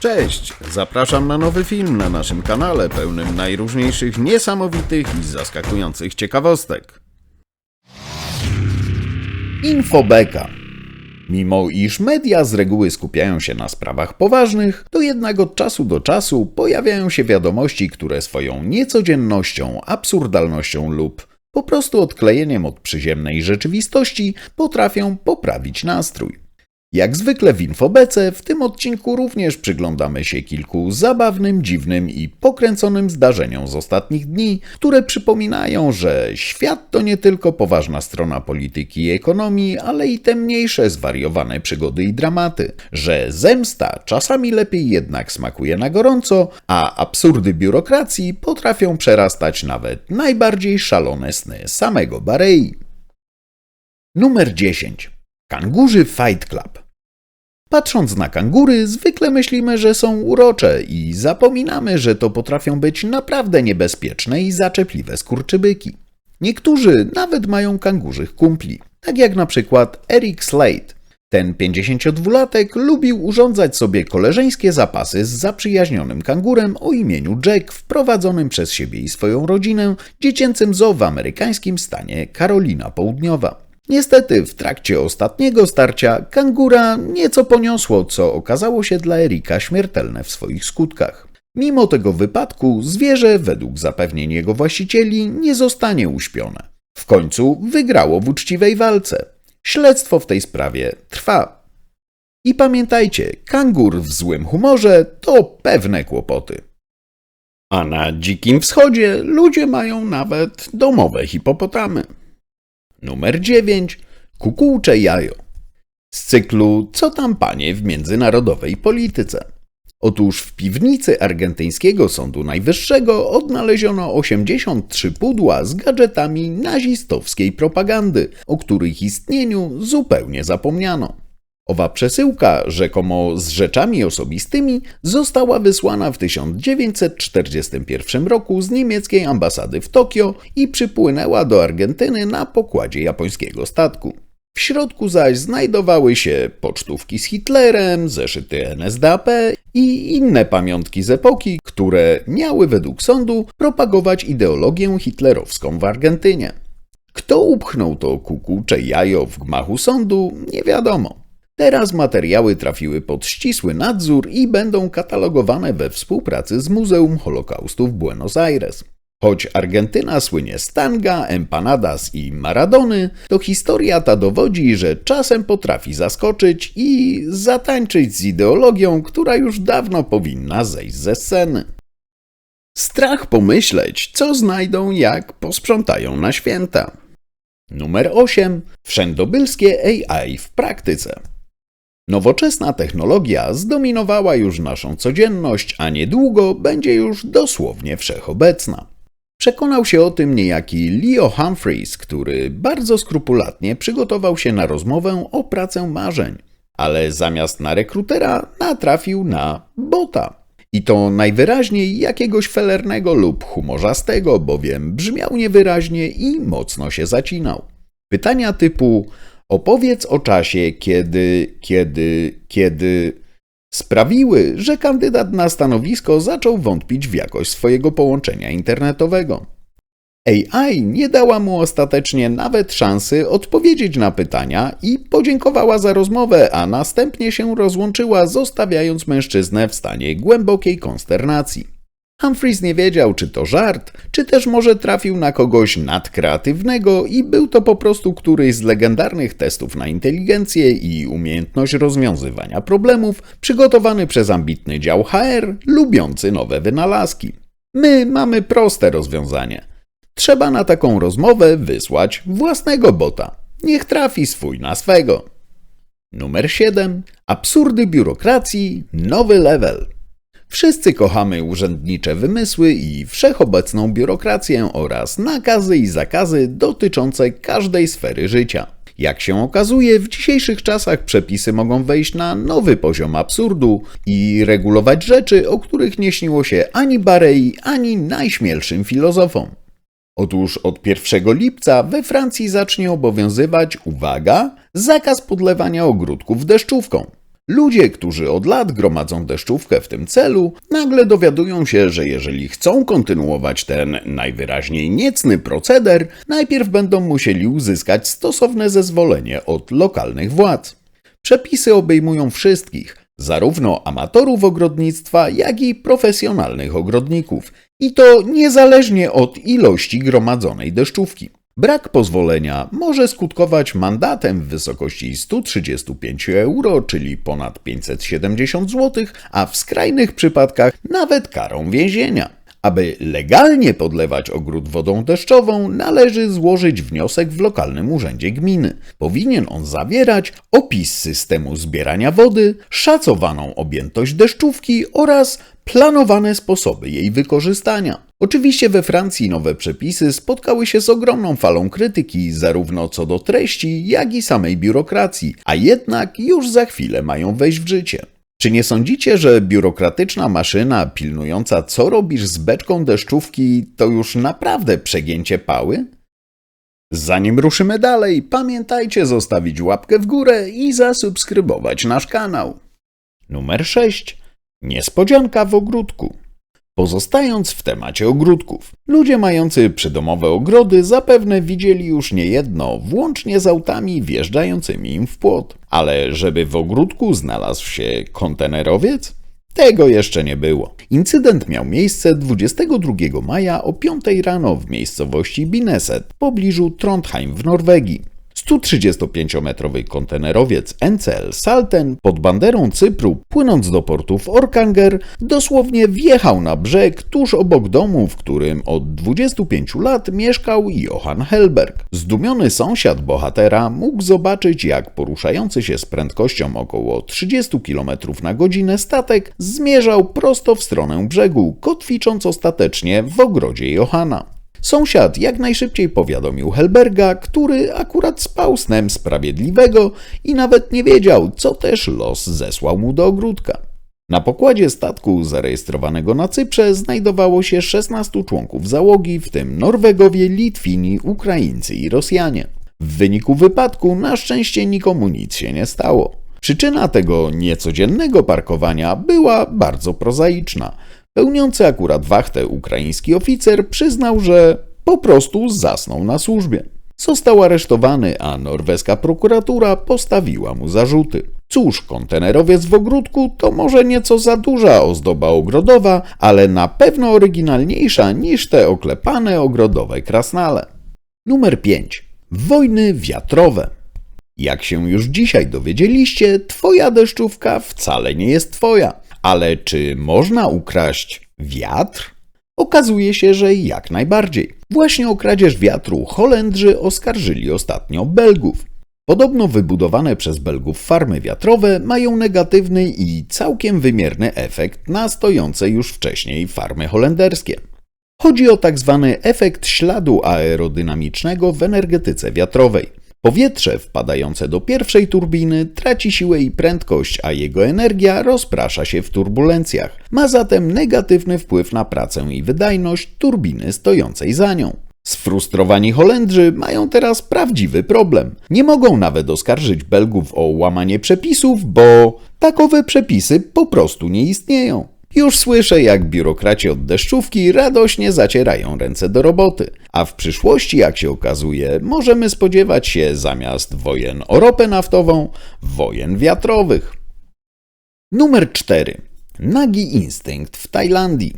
Cześć! Zapraszam na nowy film na naszym kanale pełnym najróżniejszych niesamowitych i zaskakujących ciekawostek. Infobeka. Mimo iż media z reguły skupiają się na sprawach poważnych, to jednak od czasu do czasu pojawiają się wiadomości, które swoją niecodziennością, absurdalnością lub po prostu odklejeniem od przyziemnej rzeczywistości potrafią poprawić nastrój. Jak zwykle w Infobece, w tym odcinku również przyglądamy się kilku zabawnym, dziwnym i pokręconym zdarzeniom z ostatnich dni, które przypominają, że świat to nie tylko poważna strona polityki i ekonomii, ale i te mniejsze zwariowane przygody i dramaty, że zemsta czasami lepiej jednak smakuje na gorąco, a absurdy biurokracji potrafią przerastać nawet najbardziej szalone sny samego Barei. Numer 10. Kangurzy Fight Club. Patrząc na kangury, zwykle myślimy, że są urocze i zapominamy, że to potrafią być naprawdę niebezpieczne i zaczepliwe skurczybyki. Niektórzy nawet mają kangurzych kumpli, tak jak na przykład Eric Slade. Ten 52-latek lubił urządzać sobie koleżeńskie zapasy z zaprzyjaźnionym kangurem o imieniu Jack, wprowadzonym przez siebie i swoją rodzinę dziecięcym zoo w amerykańskim stanie Karolina Południowa. Niestety, w trakcie ostatniego starcia kangura nieco poniosło, co okazało się dla Erika śmiertelne w swoich skutkach. Mimo tego wypadku, zwierzę, według zapewnień jego właścicieli, nie zostanie uśpione. W końcu wygrało w uczciwej walce. Śledztwo w tej sprawie trwa. I pamiętajcie, kangur w złym humorze to pewne kłopoty. A na dzikim wschodzie ludzie mają nawet domowe hipopotamy. Numer 9. Kukułcze jajo. Z cyklu Co tam panie w międzynarodowej polityce? Otóż w piwnicy argentyńskiego Sądu Najwyższego odnaleziono 83 pudła z gadżetami nazistowskiej propagandy, o których istnieniu zupełnie zapomniano. Owa przesyłka, rzekomo z rzeczami osobistymi, została wysłana w 1941 roku z niemieckiej ambasady w Tokio i przypłynęła do Argentyny na pokładzie japońskiego statku. W środku zaś znajdowały się pocztówki z Hitlerem, zeszyty NSDAP i inne pamiątki z epoki, które miały według sądu propagować ideologię hitlerowską w Argentynie. Kto upchnął to kukucze jajo w gmachu sądu, nie wiadomo. Teraz materiały trafiły pod ścisły nadzór i będą katalogowane we współpracy z Muzeum Holokaustu w Buenos Aires. Choć Argentyna słynie z tanga, empanadas i maradony, to historia ta dowodzi, że czasem potrafi zaskoczyć i zatańczyć z ideologią, która już dawno powinna zejść ze sceny. Strach pomyśleć, co znajdą, jak posprzątają na święta. Numer 8. Wszędobylskie AI w praktyce. Nowoczesna technologia zdominowała już naszą codzienność, a niedługo będzie już dosłownie wszechobecna. Przekonał się o tym niejaki Leo Humphreys, który bardzo skrupulatnie przygotował się na rozmowę o pracę marzeń, ale zamiast na rekrutera natrafił na bota. I to najwyraźniej jakiegoś felernego lub humorzastego, bowiem brzmiał niewyraźnie i mocno się zacinał. Pytania typu Opowiedz o czasie, kiedy, kiedy, kiedy sprawiły, że kandydat na stanowisko zaczął wątpić w jakość swojego połączenia internetowego. AI nie dała mu ostatecznie nawet szansy odpowiedzieć na pytania i podziękowała za rozmowę, a następnie się rozłączyła, zostawiając mężczyznę w stanie głębokiej konsternacji. Humphreys nie wiedział, czy to żart, czy też może trafił na kogoś nadkreatywnego i był to po prostu któryś z legendarnych testów na inteligencję i umiejętność rozwiązywania problemów, przygotowany przez ambitny dział HR, lubiący nowe wynalazki. My mamy proste rozwiązanie. Trzeba na taką rozmowę wysłać własnego bota. Niech trafi swój na swego. Numer 7. Absurdy biurokracji, nowy level. Wszyscy kochamy urzędnicze wymysły i wszechobecną biurokrację oraz nakazy i zakazy dotyczące każdej sfery życia. Jak się okazuje, w dzisiejszych czasach przepisy mogą wejść na nowy poziom absurdu i regulować rzeczy, o których nie śniło się ani Barei, ani najśmielszym filozofom. Otóż od 1 lipca we Francji zacznie obowiązywać, uwaga, zakaz podlewania ogródków deszczówką. Ludzie, którzy od lat gromadzą deszczówkę w tym celu, nagle dowiadują się, że jeżeli chcą kontynuować ten najwyraźniej niecny proceder, najpierw będą musieli uzyskać stosowne zezwolenie od lokalnych władz. Przepisy obejmują wszystkich, zarówno amatorów ogrodnictwa, jak i profesjonalnych ogrodników, i to niezależnie od ilości gromadzonej deszczówki. Brak pozwolenia może skutkować mandatem w wysokości 135 euro, czyli ponad 570 zł, a w skrajnych przypadkach nawet karą więzienia. Aby legalnie podlewać ogród wodą deszczową, należy złożyć wniosek w lokalnym urzędzie gminy. Powinien on zawierać opis systemu zbierania wody, szacowaną objętość deszczówki oraz planowane sposoby jej wykorzystania. Oczywiście we Francji nowe przepisy spotkały się z ogromną falą krytyki, zarówno co do treści, jak i samej biurokracji, a jednak już za chwilę mają wejść w życie. Czy nie sądzicie, że biurokratyczna maszyna pilnująca, co robisz z beczką deszczówki, to już naprawdę przegięcie pały? Zanim ruszymy dalej, pamiętajcie zostawić łapkę w górę i zasubskrybować nasz kanał. Numer 6. Niespodzianka w ogródku. Pozostając w temacie ogródków, ludzie mający przydomowe ogrody zapewne widzieli już niejedno, włącznie z autami wjeżdżającymi im w płot. Ale żeby w ogródku znalazł się kontenerowiec? Tego jeszcze nie było. Incydent miał miejsce 22 maja o 5 rano w miejscowości Bineset, w pobliżu Trondheim w Norwegii. 135-metrowy kontenerowiec NCL Salten pod banderą Cypru, płynąc do portu w Orkanger, dosłownie wjechał na brzeg tuż obok domu, w którym od 25 lat mieszkał Johann Helberg. Zdumiony sąsiad bohatera mógł zobaczyć, jak poruszający się z prędkością około 30 km na godzinę statek zmierzał prosto w stronę brzegu, kotwicząc ostatecznie w ogrodzie Johanna. Sąsiad jak najszybciej powiadomił Helberga, który akurat spał snem sprawiedliwego i nawet nie wiedział, co też los zesłał mu do ogródka. Na pokładzie statku zarejestrowanego na Cyprze znajdowało się 16 członków załogi, w tym Norwegowie, Litwini, Ukraińcy i Rosjanie. W wyniku wypadku na szczęście nikomu nic się nie stało. Przyczyna tego niecodziennego parkowania była bardzo prozaiczna. Pełniący akurat wachtę ukraiński oficer przyznał, że po prostu zasnął na służbie. Został aresztowany, a norweska prokuratura postawiła mu zarzuty. Cóż, kontenerowiec w ogródku to może nieco za duża ozdoba ogrodowa, ale na pewno oryginalniejsza niż te oklepane ogrodowe krasnale. Numer 5. Wojny wiatrowe. Jak się już dzisiaj dowiedzieliście, twoja deszczówka wcale nie jest twoja. Ale czy można ukraść wiatr? Okazuje się, że jak najbardziej. Właśnie o kradzież wiatru Holendrzy oskarżyli ostatnio Belgów. Podobno wybudowane przez Belgów farmy wiatrowe mają negatywny i całkiem wymierny efekt na stojące już wcześniej farmy holenderskie. Chodzi o tak zwany efekt śladu aerodynamicznego w energetyce wiatrowej. Powietrze wpadające do pierwszej turbiny traci siłę i prędkość, a jego energia rozprasza się w turbulencjach. Ma zatem negatywny wpływ na pracę i wydajność turbiny stojącej za nią. Sfrustrowani Holendrzy mają teraz prawdziwy problem. Nie mogą nawet oskarżyć Belgów o łamanie przepisów, bo takowe przepisy po prostu nie istnieją. Już słyszę, jak biurokraci od deszczówki radośnie zacierają ręce do roboty. A w przyszłości, jak się okazuje, możemy spodziewać się zamiast wojen o ropę naftową, wojen wiatrowych. Numer 4. Nagi instynkt w Tajlandii.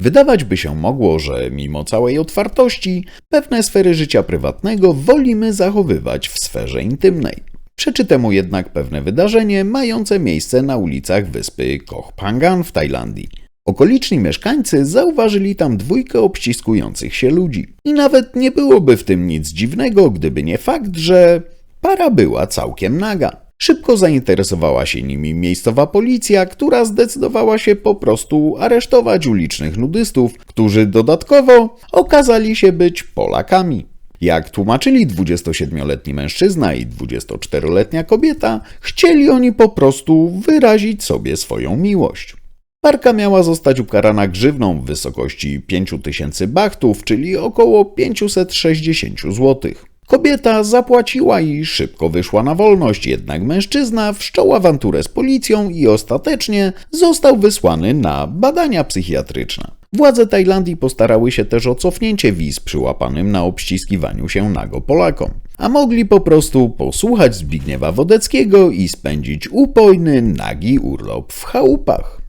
Wydawać by się mogło, że mimo całej otwartości, pewne sfery życia prywatnego wolimy zachowywać w sferze intymnej. Przeczy temu jednak pewne wydarzenie mające miejsce na ulicach wyspy Koh Phangan w Tajlandii. Okoliczni mieszkańcy zauważyli tam dwójkę obściskujących się ludzi. I nawet nie byłoby w tym nic dziwnego, gdyby nie fakt, że para była całkiem naga. Szybko zainteresowała się nimi miejscowa policja, która zdecydowała się po prostu aresztować ulicznych nudystów, którzy dodatkowo okazali się być Polakami. Jak tłumaczyli 27-letni mężczyzna i 24-letnia kobieta, chcieli oni po prostu wyrazić sobie swoją miłość. Parka miała zostać ukarana grzywną w wysokości 5000 bachtów, czyli około 560 zł. Kobieta zapłaciła i szybko wyszła na wolność, jednak mężczyzna wszczął awanturę z policją i ostatecznie został wysłany na badania psychiatryczne. Władze Tajlandii postarały się też o cofnięcie wiz przyłapanym na obściskiwaniu się nago Polakom, a mogli po prostu posłuchać Zbigniewa Wodeckiego i spędzić upojny, nagi urlop w chałupach.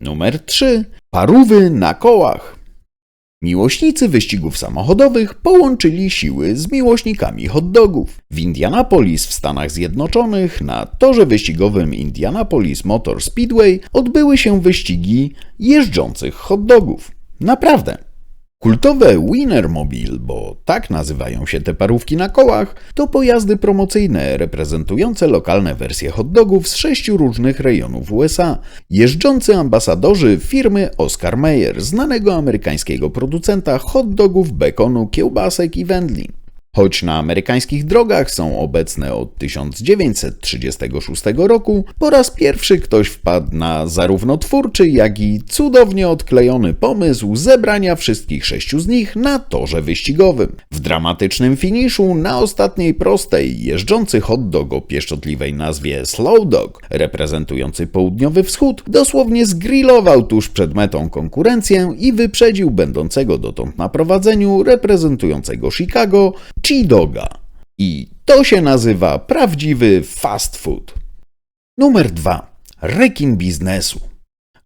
Numer 3. Parówy na kołach. Miłośnicy wyścigów samochodowych połączyli siły z miłośnikami hot dogów. W Indianapolis w Stanach Zjednoczonych na torze wyścigowym Indianapolis Motor Speedway odbyły się wyścigi jeżdżących hot dogów. Naprawdę. Kultowe Wienermobile, bo tak nazywają się te parówki na kołach, to pojazdy promocyjne reprezentujące lokalne wersje hot dogów z sześciu różnych rejonów USA. Jeżdżący ambasadorzy firmy Oscar Mayer, znanego amerykańskiego producenta hot dogów, bekonu, kiełbasek i wędlin. Choć na amerykańskich drogach są obecne od 1936 roku, po raz pierwszy ktoś wpadł na zarówno twórczy, jak i cudownie odklejony pomysł zebrania wszystkich sześciu z nich na torze wyścigowym. W dramatycznym finiszu na ostatniej prostej jeżdżący hot dog o pieszczotliwej nazwie Slow Dog, reprezentujący południowy wschód, dosłownie zgrillował tuż przed metą konkurencję i wyprzedził będącego dotąd na prowadzeniu reprezentującego Chicago Chidoga. I to się nazywa prawdziwy fast food. Numer 2. Rekin biznesu.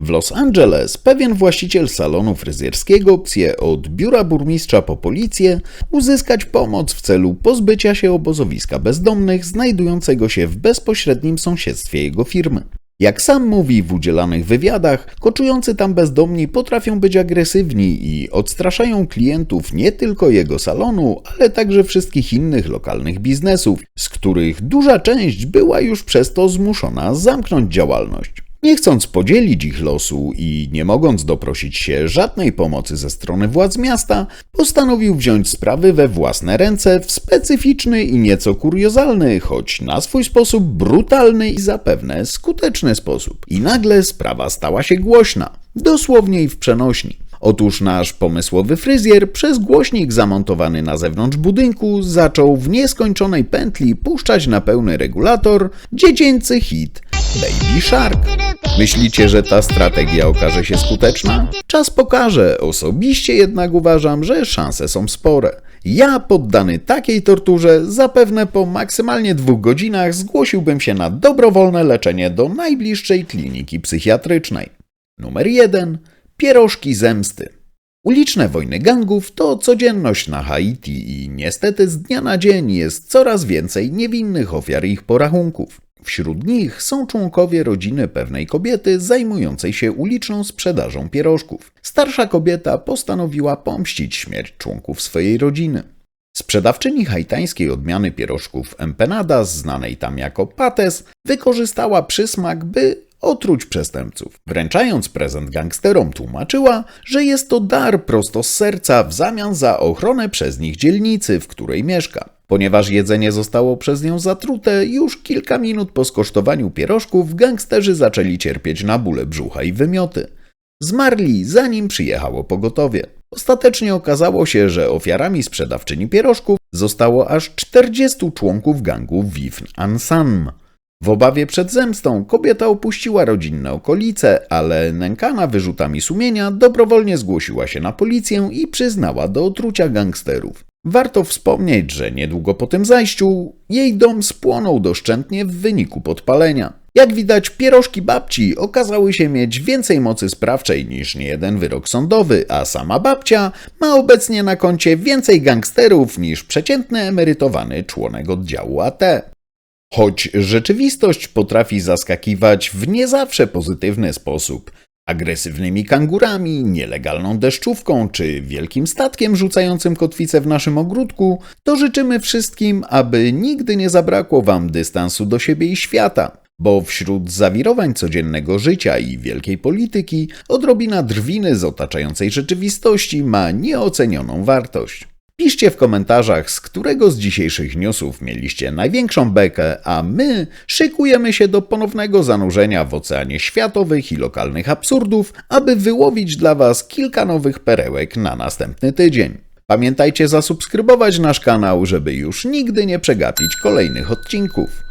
W Los Angeles pewien właściciel salonu fryzjerskiego psie od biura burmistrza po policję uzyskać pomoc w celu pozbycia się obozowiska bezdomnych znajdującego się w bezpośrednim sąsiedztwie jego firmy. Jak sam mówi w udzielanych wywiadach, koczujący tam bezdomni potrafią być agresywni i odstraszają klientów nie tylko jego salonu, ale także wszystkich innych lokalnych biznesów, z których duża część była już przez to zmuszona zamknąć działalność. Nie chcąc podzielić ich losu i nie mogąc doprosić się żadnej pomocy ze strony władz miasta, postanowił wziąć sprawy we własne ręce w specyficzny i nieco kuriozalny, choć na swój sposób brutalny i zapewne skuteczny sposób. I nagle sprawa stała się głośna, dosłownie i w przenośni. Otóż nasz pomysłowy fryzjer przez głośnik zamontowany na zewnątrz budynku zaczął w nieskończonej pętli puszczać na pełny regulator dziecięcy hit Baby Shark. Myślicie, że ta strategia okaże się skuteczna? Czas pokaże. Osobiście jednak uważam, że szanse są spore. Ja, poddany takiej torturze, zapewne po maksymalnie dwóch godzinach zgłosiłbym się na dobrowolne leczenie do najbliższej kliniki psychiatrycznej. Numer 1. Pierożki zemsty. Uliczne wojny gangów to codzienność na Haiti i niestety z dnia na dzień jest coraz więcej niewinnych ofiar ich porachunków. Wśród nich są członkowie rodziny pewnej kobiety zajmującej się uliczną sprzedażą pierożków. Starsza kobieta postanowiła pomścić śmierć członków swojej rodziny. Sprzedawczyni haitańskiej odmiany pierożków empanadas, znanej tam jako pates, wykorzystała przysmak, by otruć przestępców. Wręczając prezent gangsterom tłumaczyła, że jest to dar prosto z serca w zamian za ochronę przez nich dzielnicy, w której mieszka. Ponieważ jedzenie zostało przez nią zatrute, już kilka minut po skosztowaniu pierożków gangsterzy zaczęli cierpieć na bóle brzucha i wymioty. Zmarli zanim przyjechało pogotowie. Ostatecznie okazało się, że ofiarami sprzedawczyni pierożków zostało aż 40 członków gangu Vivn Ansam. W obawie przed zemstą kobieta opuściła rodzinne okolice, ale nękana wyrzutami sumienia dobrowolnie zgłosiła się na policję i przyznała do otrucia gangsterów. Warto wspomnieć, że niedługo po tym zajściu jej dom spłonął doszczętnie w wyniku podpalenia. Jak widać, pierożki babci okazały się mieć więcej mocy sprawczej niż niejeden wyrok sądowy, a sama babcia ma obecnie na koncie więcej gangsterów niż przeciętny emerytowany członek oddziału AT. Choć rzeczywistość potrafi zaskakiwać w nie zawsze pozytywny sposób, agresywnymi kangurami, nielegalną deszczówką czy wielkim statkiem rzucającym kotwicę w naszym ogródku, to życzymy wszystkim, aby nigdy nie zabrakło Wam dystansu do siebie i świata, bo wśród zawirowań codziennego życia i wielkiej polityki odrobina drwiny z otaczającej rzeczywistości ma nieocenioną wartość. Piszcie w komentarzach, z którego z dzisiejszych newsów mieliście największą bekę, a my szykujemy się do ponownego zanurzenia w oceanie światowych i lokalnych absurdów, aby wyłowić dla Was kilka nowych perełek na następny tydzień. Pamiętajcie zasubskrybować nasz kanał, żeby już nigdy nie przegapić kolejnych odcinków.